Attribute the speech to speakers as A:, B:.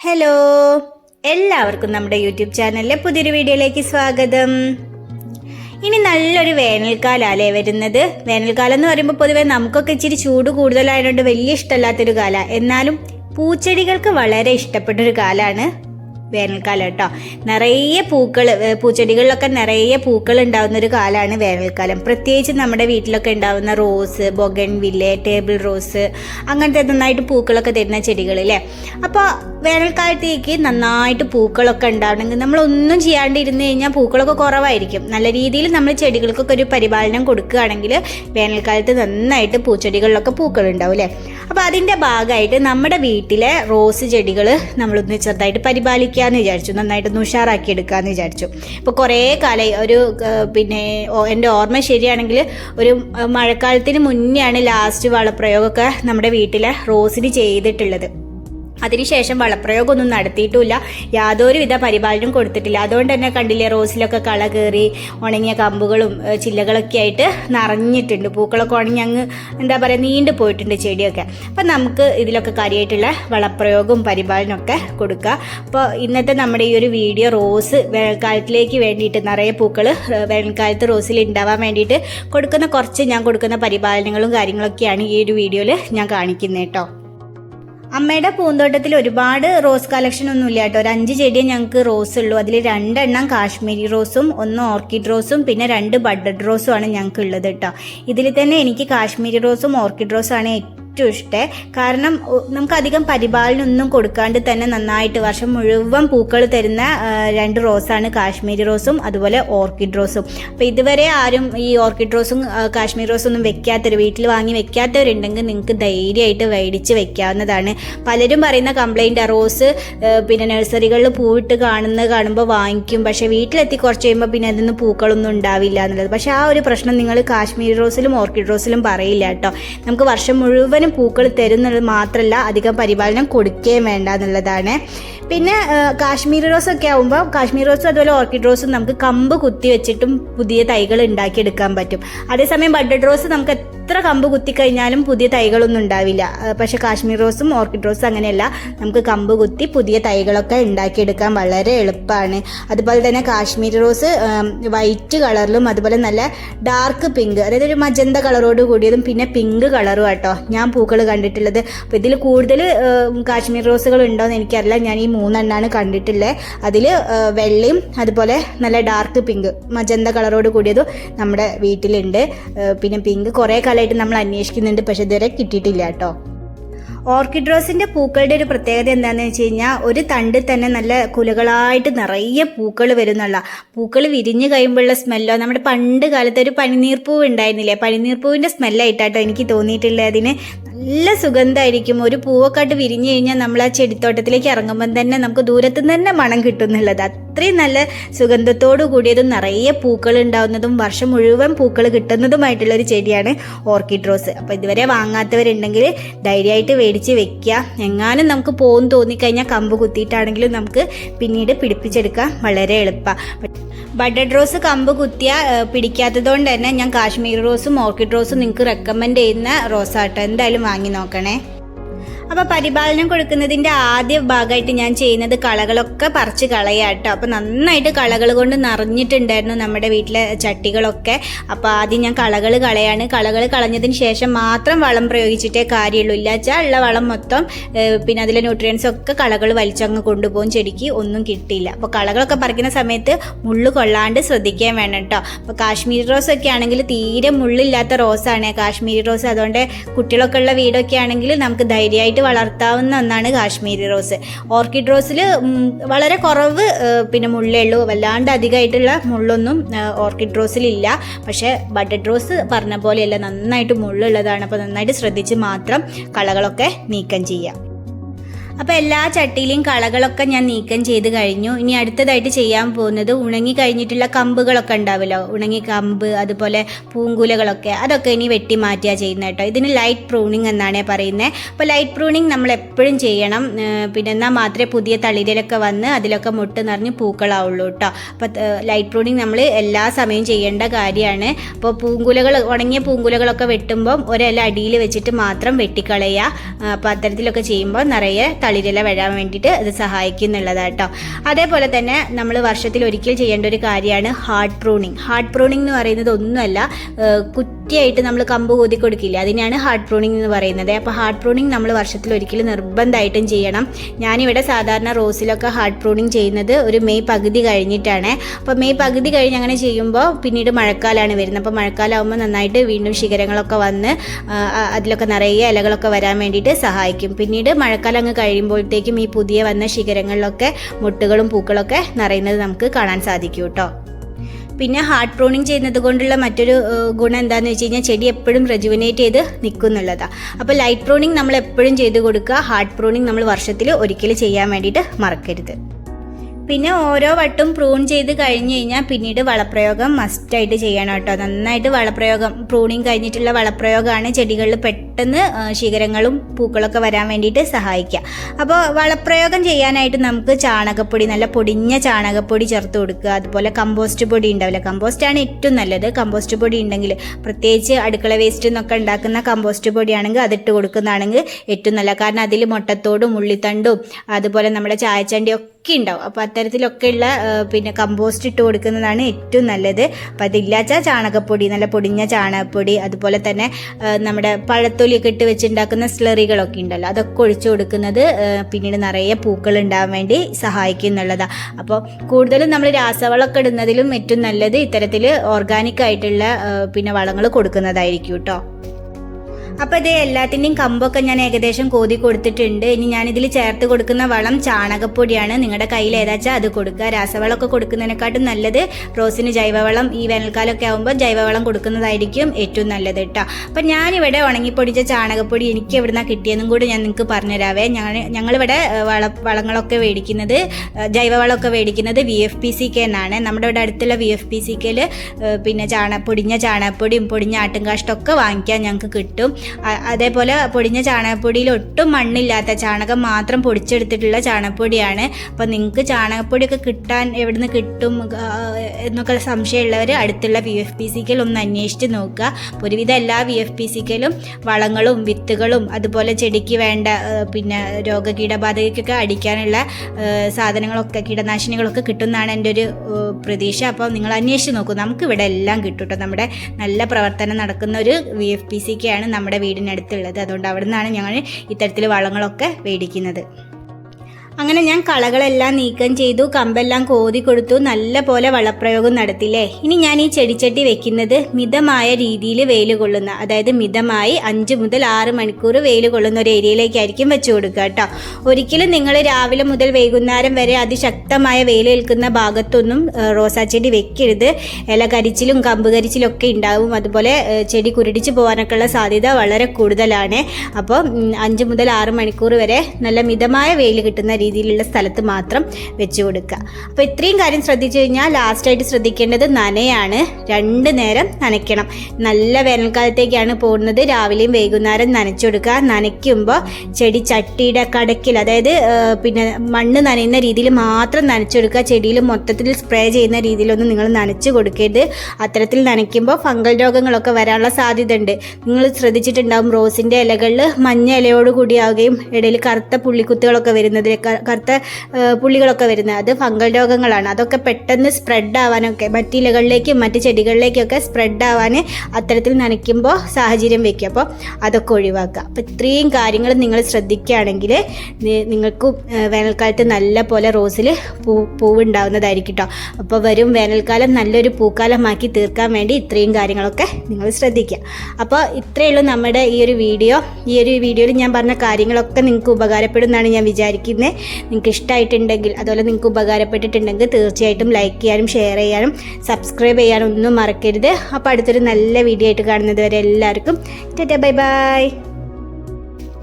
A: Hello എല്ലാവർക്കും നമ്മുടെ YouTube ചാനലിലെ പുതിയൊരു വീഡിയോയിലേക്ക് സ്വാഗതം. ഇനി നല്ലൊരു വേനൽക്കാലല്ലേ വരുന്നത്? വേനൽക്കാലം എന്ന് പറയുമ്പോൾ പൊതുവേ നമുക്കൊക്കെ ഇച്ചിരി ചൂട് കൂടുതലായതുകൊണ്ട് വലിയ ഇഷ്ടമല്ലാത്തൊരു കാല. എന്നാലും പൂച്ചെടികൾക്ക് വളരെ ഇഷ്ടപ്പെട്ടൊരു കാലമാണ് വേനൽക്കാലം കേട്ടോ. നിറയെ പൂക്കൾ പൂച്ചെടികളിലൊക്കെ നിറയെ പൂക്കൾ ഉണ്ടാവുന്ന ഒരു കാലമാണ് വേനൽക്കാലം. പ്രത്യേകിച്ച് നമ്മുടെ വീട്ടിലൊക്കെ ഉണ്ടാവുന്ന rose bougainvillea table rose അങ്ങനത്തെ നന്നായിട്ട് പൂക്കളൊക്കെ തരുന്ന ചെടികൾ അല്ലേ അപ്പോൾ വേനൽക്കാലത്തേക്ക് നന്നായിട്ട് പൂക്കളൊക്കെ ഉണ്ടാവണമെങ്കിൽ നമ്മളൊന്നും ചെയ്യാണ്ടിരുന്ന് കഴിഞ്ഞാൽ പൂക്കളൊക്കെ കുറവായിരിക്കും. നല്ല രീതിയിൽ നമ്മൾ ചെടികൾക്കൊക്കെ ഒരു പരിപാലനം കൊടുക്കുകയാണെങ്കിൽ വേനൽക്കാലത്ത് നന്നായിട്ട് പൂച്ചെടികളിലൊക്കെ പൂക്കൾ ഉണ്ടാവും അല്ലേ അപ്പോൾ അതിന്റെ ഭാഗമായിട്ട് നമ്മുടെ വീട്ടിലെ റോസ് ചെടികൾ നമ്മളൊന്ന് ചെറുതായിട്ട് പരിപാലിക്കാമെന്ന് വിചാരിച്ചു നന്നായിട്ടൊന്ന് ഉഷാറാക്കി എടുക്കാമെന്ന് വിചാരിച്ചു. ഇപ്പോൾ കുറേ കാലമായി ഒരു പിന്നെ എന്റെ ഓർമ്മ ശരിയാണെങ്കിൽ ഒരു മഴക്കാലത്തിന് മുന്നെയാണ് ലാസ്റ്റ് വളപ്രയോഗമൊക്കെ നമ്മുടെ വീട്ടിലെ റോസിന് ചെയ്തിട്ടുള്ളത്. അതിനുശേഷം വളപ്രയോഗമൊന്നും യാതൊരു യാതൊരുവിധ പരിപാലനം കൊടുത്തിട്ടില്ല. അതുകൊണ്ട് തന്നെ കണ്ടില്ലേ റോസിലൊക്കെ കള കയറി ഉണങ്ങിയ കമ്പുകളും ചില്ലകളൊക്കെ ആയിട്ട് നിറഞ്ഞിട്ടുണ്ട്. പൂക്കളൊക്കെ ഉണങ്ങി അങ്ങ് എന്താ പറയുക നീണ്ടു പോയിട്ടുണ്ട് ചെടിയൊക്കെ. അപ്പം നമുക്ക് ഇതിലൊക്കെ കാര്യമായിട്ടുള്ള വളപ്രയോഗവും പരിപാലനം ഒക്കെ കൊടുക്കുക അപ്പോൾ ഇന്നത്തെ നമ്മുടെ ഈ ഒരു വീഡിയോ റോസ് വേനൽക്കാലത്തിലേക്ക് വേണ്ടിയിട്ട് നിറയെ പൂക്കൾ വേനൽക്കാലത്ത് റോസിൽ ഉണ്ടാവാൻ വേണ്ടിയിട്ട് കൊടുക്കുന്ന കുറച്ച് ഞാൻ കൊടുക്കുന്ന പരിപാലനങ്ങളും കാര്യങ്ങളൊക്കെയാണ് ഈ ഒരു വീഡിയോയിൽ ഞാൻ കാണിക്കുന്നത് കേട്ടോ. അമ്മയുടെ പൂന്തോട്ടത്തിൽ ഒരുപാട് റോസ് കളക്ഷൻ ഒന്നും ഇല്ല കേട്ടോ. ഒരു അഞ്ച് ചെടിയേ ഞങ്ങൾക്ക് റോസ് ഉള്ളൂ. അതിൽ രണ്ടെണ്ണം കാശ്മീരി റോസും ഒന്ന് ഓർക്കിഡ് റോസും പിന്നെ രണ്ട് ബഡഡ് റോസും ആണ് ഞങ്ങൾക്ക് ഉള്ളത് കേട്ടോ. ഇതിൽ തന്നെ എനിക്ക് കാശ്മീരി റോസും ഓർക്കിഡ് റോസും ആണ് ഏറ്റവും ഇഷ്ടേ കാരണം നമുക്കധികം നമുക്ക് അധികം പരിപാലനം ഒന്നും കൊടുക്കാണ്ട് തന്നെ നന്നായിട്ട് വർഷം മുഴുവൻ പൂക്കൾ തരുന്ന രണ്ട് റോസാണ് കാശ്മീരി റോസും അതുപോലെ ഓർക്കിഡ് റോസും. അപ്പോൾ ഇതുവരെ ആരും ഈ ഓർക്കിഡ് റോസും കാശ്മീർ റോസും ഒന്നും വെക്കാത്തവർ വീട്ടിൽ വാങ്ങി വെക്കാത്തവരുണ്ടെങ്കിൽ നിങ്ങൾക്ക് ധൈര്യമായിട്ട് മേടിച്ച് വെക്കാവുന്നതാണ്. പലരും പറയുന്ന കംപ്ലൈന്റ് റോസ് പിന്നെ നഴ്സറികളിൽ പൂവിട്ട് കാണുന്നത് കാണുമ്പോൾ വാങ്ങിക്കും. പക്ഷേ വീട്ടിലെത്തി കുറച്ച് കഴിയുമ്പോൾ പിന്നെ അതിന് പൂക്കളൊന്നും ഉണ്ടാവില്ല എന്നുള്ളത്. പക്ഷേ ആ ഒരു പ്രശ്നം നിങ്ങൾ കാശ്മീരി റോസിലും ഓർക്കിഡ് റോസിലും പറയില്ല കേട്ടോ. നമുക്ക് വർഷം മുഴുവനും പൂക്കൾ തരുന്നുള്ളത് മാത്രമല്ല അധികം പരിപാലനം കൊടുക്കുകയും വേണ്ട എന്നുള്ളതാണ്. പിന്നെ കാശ്മീർ റോസ് ഒക്കെ ആകുമ്പോൾ കാശ്മീർ റോസും അതുപോലെ ഓർക്കിഡ് റോസും നമുക്ക് കമ്പ് കുത്തി വെച്ചിട്ടും പുതിയ തൈകൾ ഉണ്ടാക്കിയെടുക്കാൻ പറ്റും. അതേസമയം ബഡഡ് റോസ് നമുക്ക് എത്ര കമ്പ് കുത്തി കഴിഞ്ഞാലും പുതിയ തൈകളൊന്നും ഉണ്ടാവില്ല. പക്ഷെ കാശ്മീർ റോസും ഓർക്കിഡ് റോസും അങ്ങനെയല്ല നമുക്ക് കമ്പ് കുത്തി പുതിയ തൈകളൊക്കെ ഉണ്ടാക്കിയെടുക്കാൻ വളരെ എളുപ്പമാണ്. അതുപോലെ തന്നെ കാശ്മീർ റോസ് വൈറ്റ് കളറിലും അതുപോലെ നല്ല ഡാർക്ക് പിങ്ക് അതായത് ഒരു മജന്ത കളറോട് കൂടിയതും പിന്നെ പിങ്ക് കളറും കേട്ടോ ഞാൻ പൂക്കൾ കണ്ടിട്ടുള്ളത്. അപ്പോൾ ഇതിൽ കൂടുതൽ കാശ്മീർ റോസുകൾ ഉണ്ടോ എന്ന് എനിക്കറിയില്ല. ഞാൻ ഈ മൂന്നെണ്ണാണ് കണ്ടിട്ടുള്ളത് അതിൽ വെള്ളയും അതുപോലെ നല്ല ഡാർക്ക് പിങ്ക് മജന്ത കളറോട് കൂടിയതും നമ്മുടെ വീട്ടിലുണ്ട്. പിന്നെ പിങ്ക് കുറേ കാലമായിട്ട് നമ്മൾ അന്വേഷിക്കുന്നുണ്ട് പക്ഷെ ഇതുവരെ കിട്ടിയിട്ടില്ല കേട്ടോ. ഓർക്കിഡ് റോസിന്റെ പൂക്കളുടെ ഒരു പ്രത്യേകത എന്താണെന്ന് വെച്ച് കഴിഞ്ഞാൽ ഒരു തണ്ടിൽ തന്നെ നല്ല കുലകളായിട്ട് നിറയെ പൂക്കൾ വരുന്നുള്ള പൂക്കൾ വിരിഞ്ഞു കഴിയുമ്പോഴുള്ള സ്മെല്ലോ നമ്മുടെ പണ്ട് കാലത്ത് ഒരു പനിനീർ പനിനീർപ്പൂവ് ഉണ്ടായിരുന്നില്ലേ? പനിനീർപ്പൂവിന്റെ സ്മെല്ലായിട്ടാട്ടോ എനിക്ക് തോന്നിയിട്ടുള്ള അതിന് നല്ല സുഗന്ധമായിരിക്കും. ഒരു പൂവൊക്കെ ആയിട്ട് വിരിഞ്ഞു കഴിഞ്ഞാൽ നമ്മൾ ആ ചെടിത്തോട്ടത്തിലേക്ക് ഇറങ്ങുമ്പോൾ തന്നെ നമുക്ക് ദൂരത്തുനിന്ന് തന്നെ മണം കിട്ടും എന്നുള്ളത്. അത്രയും നല്ല സുഗന്ധത്തോടു കൂടിയതും നിറയെ പൂക്കൾ ഉണ്ടാവുന്നതും വർഷം മുഴുവൻ പൂക്കൾ കിട്ടുന്നതുമായിട്ടുള്ള ഒരു ചെടിയാണ് ഓർക്കിഡ് റോസ്. അപ്പോൾ ഇതുവരെ വാങ്ങാത്തവരുണ്ടെങ്കിൽ ധൈര്യമായിട്ട് മേടിച്ച് വെക്കുക. എങ്ങാനും നമുക്ക് പോകും തോന്നിക്കഴിഞ്ഞാൽ കമ്പ് കുത്തിയിട്ടാണെങ്കിലും നമുക്ക് പിന്നീട് പിടിപ്പിച്ചെടുക്കാൻ വളരെ എളുപ്പമാണ് ബഡഡ് റോസ് കമ്പ് കുത്തിയ പിടിക്കാത്തതുകൊണ്ട് തന്നെ ഞാൻ കാശ്മീർ റോസും ഓർക്കിഡ് റോസും നിങ്ങൾക്ക് റെക്കമെൻഡ് ചെയ്യുന്ന റോസാട്ടോ. എന്തായാലും വാങ്ങി നോക്കണേ. അപ്പോൾ പരിപാലനം കൊടുക്കുന്നതിന്റെ ആദ്യ ഭാഗമായിട്ട് ഞാൻ ചെയ്യുന്നത് കളകളൊക്കെ പറിച്ച് കളയാട്ടോ അപ്പോൾ നന്നായിട്ട് കളകൾ കൊണ്ട് നിറഞ്ഞിട്ടുണ്ടായിരുന്നു നമ്മുടെ വീട്ടിലെ ചട്ടികളൊക്കെ. അപ്പോൾ ആദ്യം ഞാൻ കളകൾ കളയാണ്. കളകൾ കളഞ്ഞതിന് ശേഷം മാത്രം വളം പ്രയോഗിച്ചിട്ടേ കാര്യമുള്ളൂ. ഇല്ലാച്ചാൽ ഉള്ള വളം മൊത്തം പിന്നെ അതിലെ ന്യൂട്രിയൻസ് ഒക്കെ കളകൾ വലിച്ചങ്ങ് കൊണ്ടുപോകും ചെടിക്ക്. ഒന്നും കിട്ടിയില്ല. അപ്പോൾ കളകളൊക്കെ പറിക്കുന്ന സമയത്ത് മുള്ള് കൊള്ളാണ്ട് ശ്രദ്ധിക്കാൻ വേണം കേട്ടോ അപ്പോൾ കാശ്മീരി റോസ് ഒക്കെ ആണെങ്കിൽ തീരെ മുള്ളില്ലാത്ത റോസാണ്. കാശ്മീരി റോസ് അതുകൊണ്ട് കുട്ടികളൊക്കെ ഉള്ള വീടൊക്കെ ആണെങ്കിൽ നമുക്ക് ധൈര്യമായിട്ട് വളർത്താവുന്ന ഒന്നാണ് കാശ്മീരി റോസ്. ഓർക്കിഡ് റോസിൽ വളരെ കുറവ് പിന്നെ മുള്ളേ ഉള്ളൂ. വല്ലാണ്ട് അധികമായിട്ടുള്ള മുള്ളൊന്നും ഓർക്കിഡ് റോസിലില്ല. പക്ഷേ ബഡഡ് റോസ് പറഞ്ഞ പോലെയല്ല നന്നായിട്ട് മുള്ളുള്ളതാണ്. അപ്പോൾ നന്നായിട്ട് ശ്രദ്ധിച്ച് മാത്രം കളകളൊക്കെ നീക്കം ചെയ്യാം. അപ്പോൾ എല്ലാ ചട്ടിയിലെയും കളകളൊക്കെ ഞാൻ നീക്കം ചെയ്ത് കഴിഞ്ഞു. ഇനി അടുത്തതായിട്ട് ചെയ്യാൻ പോകുന്നത് ഉണങ്ങി കഴിഞ്ഞിട്ടുള്ള കമ്പുകളൊക്കെ ഉണ്ടാവുമല്ലോ ഉണങ്ങി കമ്പ് അതുപോലെ പൂങ്കുലകളൊക്കെ. അതൊക്കെ ഇനി വെട്ടി മാറ്റുക ചെയ്യുന്നത് കേട്ടോ. ഇതിന് ലൈറ്റ് പ്രൂണിങ് എന്നാണ് പറയുന്നത് അപ്പോൾ ലൈറ്റ് പ്രൂണിങ് നമ്മൾ എപ്പോഴും ചെയ്യണം. പിന്നെ എന്നാൽ മാത്രമേ പുതിയ തളിരിലൊക്കെ വന്ന് അതിലൊക്കെ മുട്ട് നിറഞ്ഞ് പൂക്കളാവുള്ളൂ കേട്ടോ. അപ്പോൾ ലൈറ്റ് പ്രൂണിങ് നമ്മൾ എല്ലാ സമയവും ചെയ്യേണ്ട കാര്യമാണ്. അപ്പോൾ പൂങ്കുലകൾ ഉണങ്ങിയ പൂങ്കുലകളൊക്കെ വെട്ടുമ്പം ഒരില അടിയിൽ വെച്ചിട്ട് മാത്രം വെട്ടിക്കളയുക. അപ്പോൾ അത്തരത്തിലൊക്കെ ചെയ്യുമ്പോൾ നിറയെ തളിരില വരാൻ വേണ്ടിയിട്ട് ഇത് സഹായിക്കും എന്നുള്ളതാട്ടോ അതേപോലെ തന്നെ നമ്മൾ വർഷത്തിൽ ഒരിക്കൽ ചെയ്യേണ്ട ഒരു കാര്യമാണ് ഹാർട്ട് പ്രൂണിങ് ഹാർട്ട് പ്രൂണിങ് എന്ന് പറയുന്നത് ഒന്നുമല്ല ഏഹ് കുറ്റിയായിട്ട് നമ്മൾ കമ്പ് കൂതി കൊടുക്കില്ല? അതിനാണ് ഹാർട്ട് പ്രൂണിംഗ് എന്ന് പറയുന്നത്. അപ്പോൾ ഹാർട്ട് പ്രൂണിംഗ് നമ്മൾ വർഷത്തിൽ ഒരിക്കലും നിർബന്ധമായിട്ടും ചെയ്യണം. ഞാനിവിടെ സാധാരണ റോസിലൊക്കെ ഹാർട്ട് പ്രൂണിംഗ് ചെയ്യുന്നത് ഒരു മെയ് പകുതി കഴിഞ്ഞിട്ടാണ്. അപ്പോൾ മെയ് പകുതി കഴിഞ്ഞ് അങ്ങനെ ചെയ്യുമ്പോൾ പിന്നീട് മഴക്കാലമാണ് വരുന്നത്. അപ്പോൾ മഴക്കാലമാകുമ്പോൾ നന്നായിട്ട് വീണ്ടും ശിഖരങ്ങളൊക്കെ വന്ന് അതിലൊക്കെ നിറയെ ഇലകളൊക്കെ വരാൻ വേണ്ടിയിട്ട് സഹായിക്കും. പിന്നീട് മഴക്കാലം അങ്ങ് കഴിയുമ്പോഴത്തേക്കും ഈ പുതിയ വന്ന ശിഖരങ്ങളിലൊക്കെ മുട്ടുകളും പൂക്കളൊക്കെ നിറയുന്നത് നമുക്ക് കാണാൻ സാധിക്കും കേട്ടോ. പിന്നെ ഹാർട്ട് പ്രൂണിങ് ചെയ്യുന്നത് കൊണ്ടുള്ള മറ്റൊരു ഗുണം എന്താണെന്ന് വെച്ച് കഴിഞ്ഞാൽ ചെടി എപ്പോഴും റെജുവിനേറ്റ് ചെയ്ത് നിൽക്കും എന്നുള്ളതാണ് അപ്പോൾ ലൈറ്റ് പ്രൂണിങ് നമ്മൾ എപ്പോഴും ചെയ്ത് കൊടുക്കുക. ഹാർട്ട് പ്രൂണിങ് നമ്മൾ വർഷത്തിൽ ഒരിക്കൽ ചെയ്യാൻ വേണ്ടിയിട്ട് മറക്കരുത്. പിന്നെ ഓരോ വട്ടും പ്രൂൺ ചെയ്ത് കഴിഞ്ഞ് കഴിഞ്ഞാൽ പിന്നീട് വളപ്രയോഗം മസ്റ്റായിട്ട് ചെയ്യണം കേട്ടോ. നന്നായിട്ട് വളപ്രയോഗം പ്രൂണിങ് കഴിഞ്ഞിട്ടുള്ള വളപ്രയോഗമാണ് ചെടികളിൽ പെട്ടെന്ന് ശിഖരങ്ങളും പൂക്കളൊക്കെ വരാൻ വേണ്ടിയിട്ട് സഹായിക്കുക. അപ്പോൾ വളപ്രയോഗം ചെയ്യാനായിട്ട് നമുക്ക് ചാണകപ്പൊടി നല്ല പൊടിഞ്ഞ ചാണകപ്പൊടി ചേർത്ത് കൊടുക്കുക. അതുപോലെ കമ്പോസ്റ്റ് പൊടി ഉണ്ടാവില്ല? കമ്പോസ്റ്റാണ് ഏറ്റവും നല്ലത്. കമ്പോസ്റ്റ് പൊടി ഉണ്ടെങ്കിൽ പ്രത്യേകിച്ച് അടുക്കള വേസ്റ്റ് എന്നൊക്കെ ഉണ്ടാക്കുന്ന കമ്പോസ്റ്റ് പൊടിയാണെങ്കിൽ അതിട്ട് കൊടുക്കുന്നതാണെങ്കിൽ ഏറ്റവും നല്ല കാരണം അതിൽ മുട്ടത്തോടും ഉള്ളിത്തണ്ടും അതുപോലെ നമ്മുടെ ചായച്ചണ്ടിയും ഒക്കെ ഉണ്ടാവും അപ്പോൾ അത്തരത്തിലൊക്കെയുള്ള പിന്നെ കമ്പോസ്റ്റ് ഇട്ട് കൊടുക്കുന്നതാണ് ഏറ്റവും നല്ലത്. അപ്പോൾ അതില്ലാച്ച ചാണകപ്പൊടി നല്ല പൊടിഞ്ഞ ചാണകപ്പൊടി അതുപോലെ തന്നെ നമ്മുടെ പഴത്തൊലിയൊക്കെ ഇട്ട് വെച്ചുണ്ടാക്കുന്ന സ്ലറികളൊക്കെ ഉണ്ടല്ലോ അതൊക്കെ ഒഴിച്ചു കൊടുക്കുന്നത് പിന്നീട് നിറയെ പൂക്കൾ ഉണ്ടാവാൻ വേണ്ടി സഹായിക്കും എന്നുള്ളതാണ് അപ്പോൾ കൂടുതലും നമ്മൾ രാസവളമൊക്കെ ഇടുന്നതിലും ഏറ്റവും നല്ലത് ഇത്തരത്തിൽ ഓർഗാനിക് ആയിട്ടുള്ള പിന്നെ വളങ്ങൾ കൊടുക്കുന്നതായിരിക്കും കേട്ടോ അപ്പോൾ ഇത് എല്ലാത്തിന്റെയും കമ്പൊക്കെ ഞാൻ ഏകദേശം കോതി കൊടുത്തിട്ടുണ്ട്. ഇനി ഞാൻ ഞാനിതിൽ ചേർത്ത് കൊടുക്കുന്ന വളം ചാണകപ്പൊടിയാണ്. നിങ്ങളുടെ കയ്യിൽ ഏതാച്ചാൽ അത് കൊടുക്കുക. രാസവളമൊക്കെ കൊടുക്കുന്നതിനെക്കാട്ടും നല്ലത് റോസിന് ജൈവവളം ഈ വേനൽക്കാലമൊക്കെ ആകുമ്പോൾ ജൈവവളം കൊടുക്കുന്നതായിരിക്കും ഏറ്റവും നല്ലത് കേട്ടോ അപ്പം ഞാനിവിടെ ഉണങ്ങിപ്പൊടിച്ച ചാണകപ്പൊടി എനിക്ക് എവിടുന്നാണ് കിട്ടിയതെന്നും കൂടി ഞാൻ നിങ്ങൾക്ക് പറഞ്ഞുതരാവേ. ഞങ്ങൾ ഞങ്ങളിവിടെ വള വളങ്ങളൊക്കെ മേടിക്കുന്നത് ജൈവവളമൊക്കെ മേടിക്കുന്നത് V F P C K എന്നാണ് നമ്മുടെ ഇവിടെ അടുത്തുള്ള വി എഫ് പി സി കെയിൽ പിന്നെ ചാണ പൊടിഞ്ഞ ചാണകപ്പൊടിയും പൊടിഞ്ഞ ആട്ടുംകാഷ്ടമൊക്കെ വാങ്ങിക്കാൻ ഞങ്ങൾക്ക് കിട്ടും. അതേപോലെ പൊടിഞ്ഞ ചാണകപ്പൊടിയിൽ ഒട്ടും മണ്ണില്ലാത്ത ചാണകം മാത്രം പൊടിച്ചെടുത്തിട്ടുള്ള ചാണകപ്പൊടിയാണ്. അപ്പോൾ നിങ്ങൾക്ക് ചാണകപ്പൊടിയൊക്കെ കിട്ടാൻ എവിടുന്ന് കിട്ടും എന്നൊക്കെ സംശയമുള്ളവർ അടുത്തുള്ള വി എഫ് പി സിക്കൽ ഒന്ന് അന്വേഷിച്ച് നോക്കുക. ഒരുവിധം എല്ലാ വി എഫ് പി സിക്കലും വളങ്ങളും വിത്തുകളും അതുപോലെ ചെടിക്ക് വേണ്ട പിന്നെ രോഗകീടബാധകൾക്കൊക്കെ അടിക്കാനുള്ള സാധനങ്ങളൊക്കെ കീടനാശിനികളൊക്കെ കിട്ടുമെന്നാണ് എന്റെ ഒരു പ്രതീക്ഷ. അപ്പോൾ നിങ്ങൾ അന്വേഷിച്ച് നോക്കൂ. നമുക്ക് ഇവിടെ എല്ലാം കിട്ടും കേട്ടോ നമ്മുടെ നല്ല പ്രവർത്തനം നടക്കുന്ന ഒരു വി എഫ് പി സിക്കാണ് ആണ് നമ്മുടെ വീടിനടുത്തുള്ളത്. അതുകൊണ്ട് അവിടെ നിന്നാണ് ഞങ്ങൾ ഇത്തരത്തിൽ വളങ്ങളൊക്കെ മേടിക്കുന്നത്. അങ്ങനെ ഞാൻ കളകളെല്ലാം നീക്കം ചെയ്തു കമ്പെല്ലാം കോതി കൊടുത്തു നല്ല പോലെ വളപ്രയോഗം നടത്തില്ലേ? ഇനി ഞാൻ ഈ ചെടിച്ചട്ടി വെക്കുന്നത് മിതമായ രീതിയിൽ വെയിൽ കൊള്ളുന്ന അതായത് മിതമായി അഞ്ച് മുതൽ ആറ് മണിക്കൂർ വെയിൽ കൊള്ളുന്ന ഒരു ഏരിയയിലേക്കായിരിക്കും വെച്ച് കൊടുക്കുക കേട്ടോ. ഒരിക്കലും നിങ്ങൾ രാവിലെ മുതൽ വൈകുന്നേരം വരെ അതിശക്തമായ വെയിൽ ഏൽക്കുന്ന ഭാഗത്തൊന്നും റോസാ ചെടി വെക്കരുത്. ഇല കരിച്ചിലും കമ്പ് കരിച്ചിലും ഒക്കെ ഉണ്ടാവും. അതുപോലെ ചെടി കുരുടിച്ച് പോകാനൊക്കെ ഉള്ള സാധ്യത വളരെ കൂടുതലാണ്. അപ്പോൾ അഞ്ച് മുതൽ ആറ് മണിക്കൂർ വരെ നല്ല മിതമായ വെയിൽ കിട്ടുന്ന രീതിയിലുള്ള സ്ഥലത്ത് മാത്രം വെച്ച് കൊടുക്കുക. അപ്പോൾ ഇത്രയും കാര്യം ശ്രദ്ധിച്ചു കഴിഞ്ഞാൽ ലാസ്റ്റായിട്ട് ശ്രദ്ധിക്കേണ്ടത് നനയാണ്. രണ്ട് നേരം നനയ്ക്കണം. നല്ല വേനൽക്കാലത്തേക്കാണ് പോകുന്നത്. രാവിലെയും വൈകുന്നേരം നനച്ചു കൊടുക്കുക. നനയ്ക്കുമ്പോൾ ചെടി ചട്ടിയുടെ കടക്കിൽ അതായത് പിന്നെ മണ്ണ് നനയുന്ന രീതിയിൽ മാത്രം നനച്ചു കൊടുക്കുക. ചെടിയിൽ മൊത്തത്തിൽ സ്പ്രേ ചെയ്യുന്ന രീതിയിലൊന്നും നിങ്ങൾ നനച്ചു കൊടുക്കരുത്. അത്തരത്തിൽ നനയ്ക്കുമ്പോൾ ഫംഗൽ രോഗങ്ങളൊക്കെ വരാനുള്ള സാധ്യത ഉണ്ട് നിങ്ങൾ ശ്രദ്ധിച്ചിട്ടുണ്ടാകും റോസിന്റെ ഇലകളിൽ മഞ്ഞ ഇലയോട് കൂടിയാവുകയും ഇടയിൽ കറുത്ത പുള്ളിക്കുത്തുകളൊക്കെ വരുന്നതിലൊക്കെ കറുത്ത പുള്ളികളൊക്കെ വരുന്നത്. അത് ഫംഗൽ രോഗങ്ങളാണ്. അതൊക്കെ പെട്ടെന്ന് സ്പ്രെഡ് ആവാനൊക്കെ മറ്റ് ഇലകളിലേക്കും മറ്റ് ചെടികളിലേക്കൊക്കെ സ്പ്രെഡ് ആവാൻ അത്തരത്തിൽ നനയ്ക്കുമ്പോൾ സാഹചര്യം വയ്ക്കുക അപ്പോൾ അതൊക്കെ ഒഴിവാക്കുക. അപ്പോൾ ഇത്രയും കാര്യങ്ങൾ നിങ്ങൾ ശ്രദ്ധിക്കുകയാണെങ്കിൽ നിങ്ങൾക്ക് വേനൽക്കാലത്ത് നല്ല പോലെ റോസിൽ പൂ പൂവ് ഉണ്ടാവുന്നതായിരിക്കും കേട്ടോ അപ്പോൾ വരും വേനൽക്കാലം നല്ലൊരു പൂക്കാലമാക്കി തീർക്കാൻ വേണ്ടി ഇത്രയും കാര്യങ്ങളൊക്കെ നിങ്ങൾ ശ്രദ്ധിക്കുക. അപ്പോൾ ഇത്രയേ ഉള്ളൂ നമ്മുടെ ഈ ഒരു വീഡിയോ. ഈ ഒരു വീഡിയോയിൽ ഞാൻ പറഞ്ഞ കാര്യങ്ങളൊക്കെ നിങ്ങൾക്ക് ഉപകാരപ്പെടും എന്നാണ് ഞാൻ വിചാരിക്കുന്നത്. നിങ്ങൾക്ക് ഇഷ്ടമായിട്ടുണ്ടെങ്കിൽ അതുപോലെ നിങ്ങൾക്ക് ഉപകാരപ്പെട്ടിട്ടുണ്ടെങ്കിൽ തീർച്ചയായിട്ടും ലൈക്ക് ചെയ്യാനും ഷെയർ ചെയ്യാനും സബ്സ്ക്രൈബ് ചെയ്യാനും ഒന്നും മറക്കരുത്. അപ്പോൾ അടുത്തൊരു നല്ല വീഡിയോ ആയിട്ട് കാണുന്നത് വരെ എല്ലാവർക്കും ടാറ്റ ബൈ ബൈ